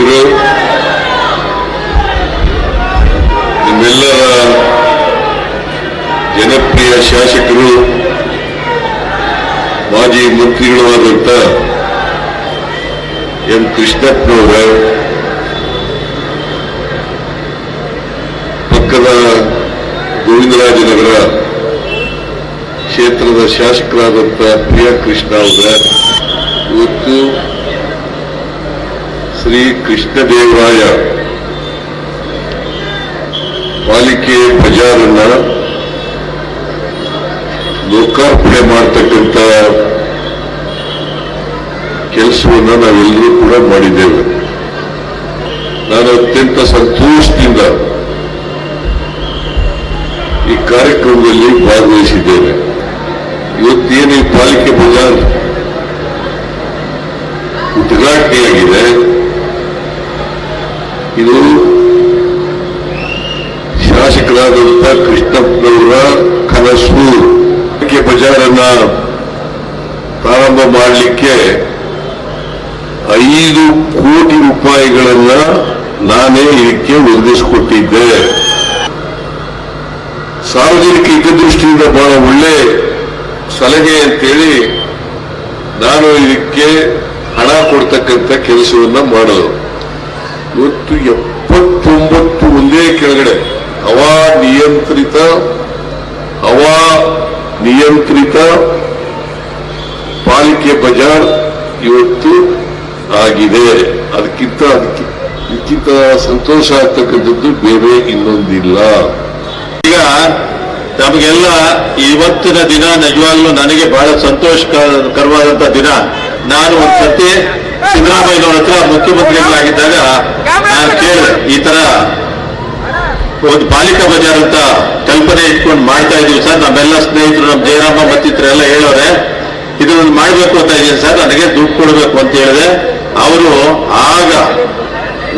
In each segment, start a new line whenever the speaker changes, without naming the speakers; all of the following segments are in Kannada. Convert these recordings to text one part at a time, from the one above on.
ಅಧ್ಯಕ್ಷರು ನಿಮ್ಮೆಲ್ಲರ ಜನಪ್ರಿಯ ಶಾಸಕರು, ಮಾಜಿ ಮಂತ್ರಿಗಳು ಎಂ. ಕೃಷ್ಣಪ್ಪನವರ ಪಕ್ಕದ ಗೋವಿಂದರಾಜನಗರ ಕ್ಷೇತ್ರದ ಶಾಸಕರಾದಂಥ ಪ್ರಿಯ ಕೃಷ್ಣ ಅವರ, ಇವತ್ತು ಶ್ರೀ ಕೃಷ್ಣದೇವರಾಯ ಪಾಲಿಕೆ ಬಜಾರನ್ನ ಲೋಕಾರ್ಪಣೆ ಮಾಡತಕ್ಕಂಥ ಕೆಲಸವನ್ನು ನಾವೆಲ್ಲರೂ ಕೂಡ ಮಾಡಿದ್ದೇವೆ. ನಾನು ಅತ್ಯಂತ ಸಂತೋಷದಿಂದ ಈ ಕಾರ್ಯಕ್ರಮದಲ್ಲಿ ಭಾಗವಹಿಸಿದ್ದೇನೆ. ಇವತ್ತೇನು ಈ ಪಾಲಿಕೆ ಬಜಾರ್ ಉದ್ಘಾಟನೆಯಾಗಿದೆ? ಇದು ಶಾಸಕರಾದಂಥ ಕೃಷ್ಣಪ್ಪನವರ ಕನಸು. ಬಜಾರನ್ನ ಪ್ರಾರಂಭ ಮಾಡಲಿಕ್ಕೆ ಐದು ಕೋಟಿ ರೂಪಾಯಿಗಳನ್ನ ನಾನೇ ಇದಕ್ಕೆ ಒದಗಿಸಿಕೊಟ್ಟಿದ್ದೆ ಸಾರ್ವಜನಿಕ ಹಿತದೃಷ್ಟಿಯಿಂದ ಬಹಳ ಒಳ್ಳೆ ಸಲಹೆ ಅಂತೇಳಿ ನಾನು ಇದಕ್ಕೆ ಹಣ ಕೊಡ್ತಕ್ಕಂಥ ಕೆಲಸವನ್ನ ಮಾಡೋದು. ಇವತ್ತು ಎಪ್ಪತ್ತೊಂಬತ್ತು ಒಂದೇ ಕೆಳಗಡೆ. ಹವಾ ನಿಯಂತ್ರಿತ ಹವಾ ನಿಯಂತ್ರಿತ, ಪಾಲಿಕೆ ಬಜಾರ್ ಇವತ್ತು ಆಗಿದೆ. ಅದಕ್ಕಿಂತ ಅದಕ್ಕೆ ಇದಕ್ಕಿಂತ ಸಂತೋಷ ಆಗ್ತಕ್ಕಂಥದ್ದು ಬೇರೆ ಇನ್ನೊಂದಿಲ್ಲ.
ಈಗ ನಮಗೆಲ್ಲ ಇವತ್ತಿನ ದಿನ ನಿಜವಾಗ್ಲೂ ನನಗೆ ಬಹಳ ಸಂತೋಷಕರವಾದಂತಹ ದಿನ. ನಾನು ಒಂದ್ಸತಿ ಸಿದ್ದರಾಮಯ್ಯನವ್ರ ಹತ್ರ ಮುಖ್ಯಮಂತ್ರಿಗಳಾಗಿದ್ದಾಗ ನಾನು ಕೇಳಿದೆ ಈ ತರ ಒಂದು ಪಾಲಿಕಾ ಬಜಾರ್ ಅಂತ ಕಲ್ಪನೆ ಇಟ್ಕೊಂಡು ಮಾಡ್ತಾ ಇದೀವಿ ಸರ್. ನಮ್ಮೆಲ್ಲ ಸ್ನೇಹಿತರು ನಮ್ಮ ಜಯರಾಮ ಮತ್ತಿತರೆಲ್ಲ ಹೇಳೋರೆ ಇದನ್ನು ಮಾಡಬೇಕು ಅಂತ ಇದ್ದೀನಿ ಸರ್. ನನಗೆ ದುಡ್ಡು ಕೊಡಬೇಕು ಅಂತ ಹೇಳಿದೆ. ಅವರು ಆಗ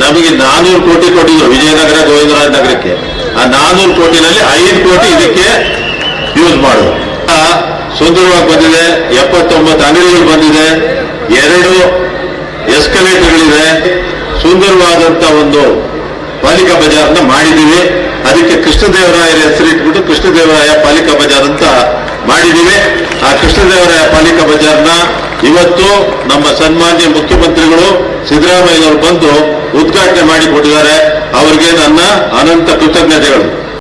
ನಮಗೆ ನಾನೂರು ಕೋಟಿ ಕೊಟ್ಟಿದ್ರು ವಿಜಯನಗರ ಗೋವಿಂದರಾಜ ನಗರಕ್ಕೆ. ಆ ನಾನೂರು ಕೋಟಿನಲ್ಲಿ ಐದು ಕೋಟಿ ಇದಕ್ಕೆ ಯೂಸ್ ಮಾಡು ಸುಂದರವಾಗಿ ಬಂದಿದೆ ಎಪ್ಪತ್ತೊಂಬತ್ತು ಅಂಗಡಿಗಳು ಬಂದಿದೆ ಎರಡು ಸುಂದರವಾದಂತ ಒಂದು ಪಾಲಿಕಾ ಬಜಾರ್ನ ಮಾಡಿದ್ದೀವಿ. ಅದಕ್ಕೆ ಕೃಷ್ಣದೇವರಾಯರ ಹೆಸರಿಟ್ಬಿಟ್ಟು ಕೃಷ್ಣದೇವರಾಯ ಪಾಲಿಕಾ ಬಜಾರ್ ಅಂತ ಮಾಡಿದ್ದೀವಿ. ಆ ಕೃಷ್ಣದೇವರಾಯ ಪಾಲಿಕಾ ಬಜಾರ್ನ ಇವತ್ತು ನಮ್ಮ ಸನ್ಮಾನ್ಯ ಮುಖ್ಯಮಂತ್ರಿಗಳು ಸಿದ್ದರಾಮಯ್ಯನವರು ಬಂದು ಉದ್ಘಾಟನೆ ಮಾಡಿಕೊಟ್ಟಿದ್ದಾರೆ. ಅವರಿಗೆ ನನ್ನ ಅನಂತ ಕೃತಜ್ಞತೆಗಳು.